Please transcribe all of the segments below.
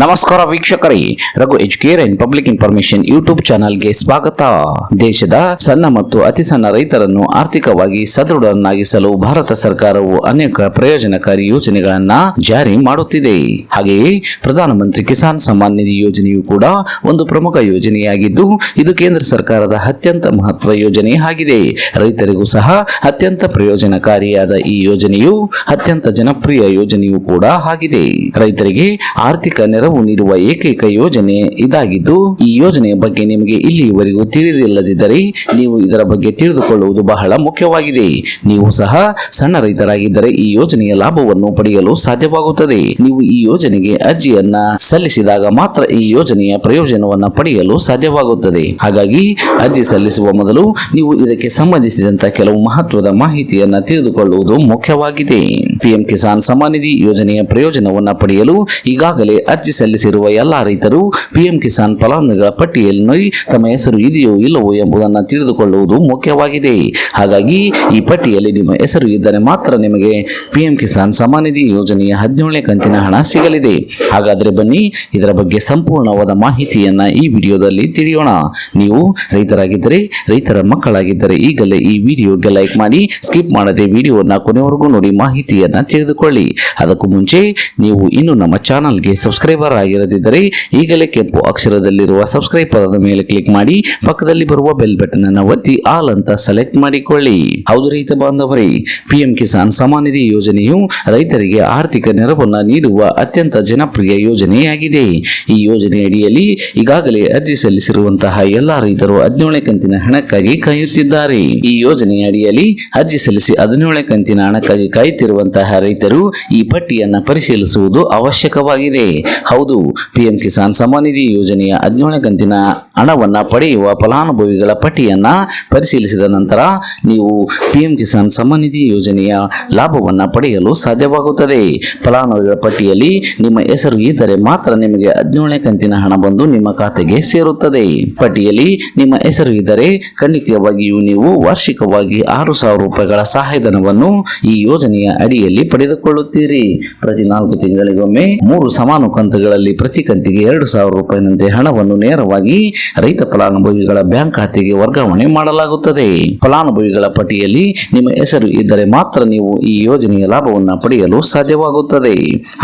ನಮಸ್ಕಾರ ವೀಕ್ಷಕರೇ, Raghu Educare and public information YouTube ಚಾನಲ್ಗೆ ಸ್ವಾಗತ. ದೇಶದ ಸಣ್ಣ ಮತ್ತು ಅತಿ ಸಣ್ಣ ರೈತರನ್ನು ಆರ್ಥಿಕವಾಗಿ ಸದೃಢರನ್ನಾಗಿಸಲು ಭಾರತ ಸರ್ಕಾರವು ಅನೇಕ ಪ್ರಯೋಜನಕಾರಿ ಯೋಜನೆಗಳನ್ನ ಜಾರಿ ಮಾಡುತ್ತಿದೆ. ಹಾಗೆಯೇ ಪ್ರಧಾನಮಂತ್ರಿ ಕಿಸಾನ್ ಸಮ್ಮಾನ್ ನಿಧಿ ಯೋಜನೆಯು ಕೂಡ ಒಂದು ಪ್ರಮುಖ ಯೋಜನೆಯಾಗಿದ್ದು, ಇದು ಕೇಂದ್ರ ಸರ್ಕಾರದ ಅತ್ಯಂತ ಮಹತ್ವ ಯೋಜನೆ ಆಗಿದೆ. ರೈತರಿಗೂ ಸಹ ಅತ್ಯಂತ ಪ್ರಯೋಜನಕಾರಿಯಾದ ಈ ಯೋಜನೆಯು ಅತ್ಯಂತ ಜನಪ್ರಿಯ ಯೋಜನೆಯೂ ಕೂಡ ಆಗಿದೆ. ರೈತರಿಗೆ ಆರ್ಥಿಕ ನೆರವು ನೀಡುವ ಏಕೈಕ ಯೋಜನೆ ಇದಾಗಿದ್ದು, ಈ ಯೋಜನೆಯ ಬಗ್ಗೆ ನಿಮಗೆ ಇಲ್ಲಿವರೆಗೂ ತಿಳಿದಿಲ್ಲದಿದ್ದರೆ ನೀವು ಇದರ ಬಗ್ಗೆ ತಿಳಿದುಕೊಳ್ಳುವುದು ಬಹಳ ಮುಖ್ಯವಾಗಿದೆ. ನೀವು ಸಹ ಸಣ್ಣ ರೈತರಾಗಿದ್ದರೆ ಈ ಯೋಜನೆಯ ಲಾಭವನ್ನು ಪಡೆಯಲು ಸಾಧ್ಯವಾಗುತ್ತದೆ. ನೀವು ಈ ಯೋಜನೆಗೆ ಅರ್ಜಿಯನ್ನ ಸಲ್ಲಿಸಿದಾಗ ಮಾತ್ರ ಈ ಯೋಜನೆಯ ಪ್ರಯೋಜನವನ್ನು ಪಡೆಯಲು ಸಾಧ್ಯವಾಗುತ್ತದೆ. ಹಾಗಾಗಿ ಅರ್ಜಿ ಸಲ್ಲಿಸುವ ಮೊದಲು ನೀವು ಇದಕ್ಕೆ ಸಂಬಂಧಿಸಿದಂತ ಕೆಲವು ಮಹತ್ವದ ಮಾಹಿತಿಯನ್ನು ತಿಳಿದುಕೊಳ್ಳುವುದು ಮುಖ್ಯವಾಗಿದೆ. ಪಿಎಂ ಕಿಸಾನ್ ಸಮಾನಿಧಿ ನಿಧಿ ಯೋಜನೆಯ ಪ್ರಯೋಜನವನ್ನು ಪಡೆಯಲು ಈಗಾಗಲೇ ಅರ್ಜಿ ಸಲ್ಲಿಸಿರುವ ಎಲ್ಲಾ ರೈತರು ಪಿಎಂ ಕಿಸಾನ್ ಫಲಾನುಭವಿಗಳ ಪಟ್ಟಿಯಲ್ಲಿ ತಮ್ಮ ಹೆಸರು ಇದೆಯೋ ಇಲ್ಲವೋ ಎಂಬುದನ್ನು ತಿಳಿದುಕೊಳ್ಳುವುದು ಮುಖ್ಯವಾಗಿದೆ. ಹಾಗಾಗಿ ಈ ಪಟ್ಟಿಯಲ್ಲಿ ನಿಮ್ಮ ಹೆಸರು ಇದ್ದರೆ ಮಾತ್ರ ನಿಮಗೆ ಪಿಎಂ ಕಿಸಾನ್ ಸಮಾನಿಧಿ ನಿಧಿ ಯೋಜನೆಯ ಹದಿನೇಳನೇ ಕಂತಿನ ಹಣ ಸಿಗಲಿದೆ. ಹಾಗಾದರೆ ಬನ್ನಿ, ಇದರ ಬಗ್ಗೆ ಸಂಪೂರ್ಣವಾದ ಮಾಹಿತಿಯನ್ನ ಈ ವಿಡಿಯೋದಲ್ಲಿ ತಿಳಿಯೋಣ. ನೀವು ರೈತರಾಗಿದ್ದರೆ, ರೈತರ ಮಕ್ಕಳಾಗಿದ್ದರೆ ಈಗಲೇ ಈ ವಿಡಿಯೋಗೆ ಲೈಕ್ ಮಾಡಿ, ಸ್ಕಿಪ್ ಮಾಡದೆ ವಿಡಿಯೋನ ಕೊನೆವರೆಗೂ ನೋಡಿ ಮಾಹಿತಿಯನ್ನ ತಿಳಿದುಕೊಳ್ಳಿ. ಅದಕ್ಕೂ ಮುಂಚೆ, ನೀವು ಇನ್ನು ನಮ್ಮ ಚಾನಲ್ಗೆ ಸಬ್ಸ್ಕ್ರೈಬರ್ ಆಗಿರದಿದ್ದರೆ ಈಗಲೇ ಕೆಂಪು ಅಕ್ಷರದಲ್ಲಿರುವ ಸಬ್ಸ್ಕ್ರೈಬ್ ಪದದ ಮೇಲೆ ಕ್ಲಿಕ್ ಮಾಡಿ, ಪಕ್ಕದಲ್ಲಿ ಬರುವ ಬೆಲ್ ಬಟನ್ ಅನ್ನು ಒತ್ತಿ ಆಲ್ ಅಂತ ಸೆಲೆಕ್ಟ್ ಮಾಡಿಕೊಳ್ಳಿ. ಹೌದು ರೈತ ಬಾಂಧವರೇ ಪಿಎಂ ಕಿಸಾನ್ ಸಮಾನ್ ನಿಧಿ ಯೋಜನೆಯು ರೈತರಿಗೆ ಆರ್ಥಿಕ ನೆರವನ್ನು ನೀಡುವ ಅತ್ಯಂತ ಜನಪ್ರಿಯ ಯೋಜನೆಯಾಗಿದೆ. ಈ ಯೋಜನೆಯಡಿಯಲ್ಲಿ ಈಗಾಗಲೇ ಅರ್ಜಿ ಸಲ್ಲಿಸಿರುವಂತಹ ಎಲ್ಲಾ ರೈತರು ಹದಿನೇಳನೇ ಕಂತಿನ ಹಣಕ್ಕಾಗಿ ಕಾಯುತ್ತಿದ್ದಾರೆ. ಈ ಯೋಜನೆಯ ಅಡಿಯಲ್ಲಿ ಅರ್ಜಿ ಸಲ್ಲಿಸಿ ಹದಿನೇಳನೇ ಕಂತಿನ ಹಣಕ್ಕಾಗಿ ಕಾಯುತ್ತಿರುವಂತಹ ರೈತರು ಈ ಪಟ್ಟಿಯನ್ನು ಪರಿಶೀಲಿಸುವುದು ಅವಶ್ಯಕವಾಗಿದೆ. ಹೌದು, ಪಿಎಂ ಕಿಸಾನ್ ಸಮ್ಮಾನ್ ನಿಧಿ ಯೋಜನೆಯ ಹದಿನೇಳನೇ ಕಂತಿನ ಹಣವನ್ನು ಪಡೆಯುವ ಫಲಾನುಭವಿಗಳ ಪಟ್ಟಿಯನ್ನು ಪರಿಶೀಲಿಸಿದ ನಂತರ ನೀವು ಪಿಎಂ ಕಿಸಾನ್ ಸಮ್ಮಾನ್ ನಿಧಿ ಯೋಜನೆಯ ಲಾಭವನ್ನು ಪಡೆಯಲು ಸಾಧ್ಯವಾಗುತ್ತದೆ. ಫಲಾನುಭವಿಗಳ ಪಟ್ಟಿಯಲ್ಲಿ ನಿಮ್ಮ ಹೆಸರು ಇದ್ದರೆ ಮಾತ್ರ ನಿಮಗೆ ಹದಿನೇಳನೇ ಕಂತಿನ ಹಣ ಬಂದು ನಿಮ್ಮ ಖಾತೆಗೆ ಸೇರುತ್ತದೆ. ಪಟ್ಟಿಯಲ್ಲಿ ನಿಮ್ಮ ಹೆಸರು ಇದ್ದರೆ ಖಂಡಿತವಾಗಿಯೂ ನೀವು ವಾರ್ಷಿಕವಾಗಿ ಆರು ಸಾವಿರ ರೂಪಾಯಿಗಳ ಸಹಾಯಧನವನ್ನು ಈ ಯೋಜನೆಯ ಅಡಿಯಲ್ಲಿ ಪಡೆದುಕೊಳ್ಳುತ್ತೀರಿ. ಪ್ರತಿ ನಾಲ್ಕು ತಿಂಗಳಿಗೊಮ್ಮೆ ಮೂರು ಸಮಾನ ಕಂತುಗಳಲ್ಲಿ ಪ್ರತಿ ಕಂತಿಗೆ ಎರಡು ಸಾವಿರ ರೂಪಾಯಿನಂತೆ ಹಣವನ್ನು ನೇರವಾಗಿ ರೈತ ಫಲಾನುಭವಿಗಳ ಬ್ಯಾಂಕ್ ಖಾತೆಗೆ ವರ್ಗಾವಣೆ ಮಾಡಲಾಗುತ್ತದೆ. ಫಲಾನುಭವಿಗಳ ಪಟ್ಟಿಯಲ್ಲಿ ನಿಮ್ಮ ಹೆಸರು ಇದ್ದರೆ ಮಾತ್ರ ನೀವು ಈ ಯೋಜನೆಯ ಲಾಭವನ್ನು ಪಡೆಯಲು ಸಾಧ್ಯವಾಗುತ್ತದೆ.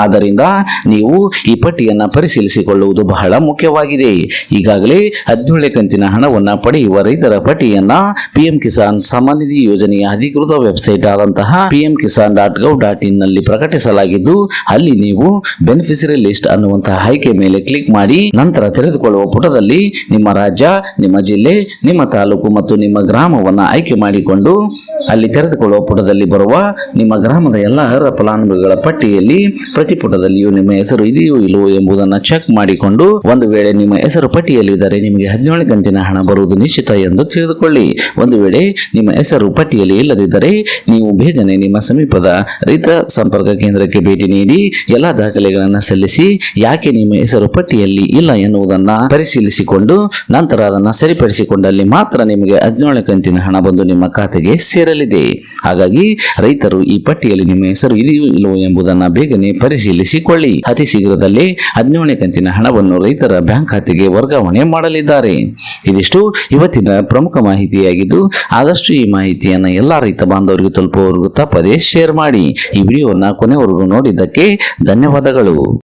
ಆದ್ದರಿಂದ ನೀವು ಈ ಪಟ್ಟಿಯನ್ನು ಪರಿಶೀಲಿಸಿಕೊಳ್ಳುವುದು ಬಹಳ ಮುಖ್ಯವಾಗಿದೆ. ಈಗಾಗಲೇ ಹದಿನೇಳನೇ ಕಂತಿನ ಹಣವನ್ನು ಪಡೆಯುವ ರೈತರ ಪಟ್ಟಿಯನ್ನ ಪಿಎಂ ಕಿಸಾನ್ ಸಮ್ಮಾನ್ ನಿಧಿ ಯೋಜನೆಯ ಅಧಿಕೃತ ವೆಬ್ಸೈಟ್ ಆದಂತಹ PM Kisan dot gov dot ಇನ್ನಲ್ಲಿ ಪ್ರಕಟಿಸಲಾಗಿದ್ದು, ಅಲ್ಲಿ ನೀವು ಬೆನಿಫಿಷರಿ ಲಿಸ್ಟ್ ಅನ್ನುವಂತಹ ಆಯ್ಕೆ ಮೇಲೆ ಕ್ಲಿಕ್ ಮಾಡಿ ನಂತರ ತೆರೆದುಕೊಳ್ಳುವ ಪುಟದಲ್ಲಿ ನಿಮ್ಮ ರಾಜ್ಯ, ನಿಮ್ಮ ಜಿಲ್ಲೆ, ನಿಮ್ಮ ತಾಲೂಕು ಮತ್ತು ನಿಮ್ಮ ಗ್ರಾಮವನ್ನು ಆಯ್ಕೆ ಮಾಡಿಕೊಂಡು ಅಲ್ಲಿ ತೆರೆದುಕೊಳ್ಳುವ ಪುಟದಲ್ಲಿ ಬರುವ ನಿಮ್ಮ ಗ್ರಾಮದ ಎಲ್ಲ ಅರ್ಹ ಫಲಾನುಭವಿಗಳ ಪಟ್ಟಿಯಲ್ಲಿ ಪ್ರತಿ ಪುಟದಲ್ಲಿಯೂ ನಿಮ್ಮ ಹೆಸರು ಇದೆಯೋ ಇಲ್ಲವೋ ಎಂಬುದನ್ನು ಚೆಕ್ ಮಾಡಿಕೊಂಡು ಒಂದು ವೇಳೆ ನಿಮ್ಮ ಹೆಸರು ಪಟ್ಟಿಯಲ್ಲಿದ್ದರೆ ನಿಮಗೆ ಹದಿನೇಳು ಕಂತಿನ ಹಣ ಬರುವುದು ನಿಶ್ಚಿತ ಎಂದು ತಿಳಿದುಕೊಳ್ಳಿ. ಒಂದು ವೇಳೆ ನಿಮ್ಮ ಹೆಸರು ಪಟ್ಟಿಯಲ್ಲಿ ಇಲ್ಲದಿದ್ದರೆ ನೀವು ಬೇಗನೆ ನಿಮ್ಮ ಸಮೀಪದ ರೈತ ಸಂಪರ್ಕ ಕೇಂದ್ರಕ್ಕೆ ಭೇಟಿ ನೀಡಿ, ಎಲ್ಲ ದಾಖಲೆಗಳನ್ನು ಸಲ್ಲಿಸಿ ಯಾಕೆ ನಿಮ್ಮ ಹೆಸರು ಪಟ್ಟಿಯಲ್ಲಿ ಇಲ್ಲ ಎನ್ನುವುದನ್ನು ಪರಿಶೀಲಿಸಿಕೊಂಡು ನಂತರ ಅದನ್ನು ಸರಿಪಡಿಸಿಕೊಂಡಲ್ಲಿ ಮಾತ್ರ ನಿಮಗೆ ಹದಿನೇಳು ಕಂತಿನ ಹಣ ಬಂದು ನಿಮ್ಮ ಖಾತೆಗೆ ಸೇರಲಿದೆ. ಹಾಗಾಗಿ ರೈತರು ಈ ಪಟ್ಟಿಯಲ್ಲಿ ನಿಮ್ಮ ಹೆಸರು ಇದೆಯೋ ಇಲ್ಲವೋ ಎಂಬುದನ್ನು ಬೇಗನೆ ಪರಿಶೀಲಿಸಿಕೊಳ್ಳಿ. ಅತಿ ಶೀಘ್ರದಲ್ಲಿ ಹದಿನೇಳನೇ ಕಂತಿನ ಹಣವನ್ನು ರೈತರ ಬ್ಯಾಂಕ್ ಖಾತೆಗೆ ವರ್ಗಾವಣೆ ಮಾಡಲಿದ್ದಾರೆ. ಇದಿಷ್ಟು ಇವತ್ತಿನ ಪ್ರಮುಖ ಮಾಹಿತಿಯಾಗಿದ್ದು, ಆದಷ್ಟು ಈ ಮಾಹಿತಿಯನ್ನು ಎಲ್ಲ ರೈತ ಬಾಂಧವರಿಗೆ ತಲುಪುವವರೆಗೂ ತಪ್ಪದೇ ಶೇರ್ ಮಾಡಿ. ಈ ವಿಡಿಯೋವನ್ನು ಕೊನೆವರೆಗೂ ನೋಡಿದ್ದಕ್ಕೆ ಧನ್ಯವಾದಗಳು.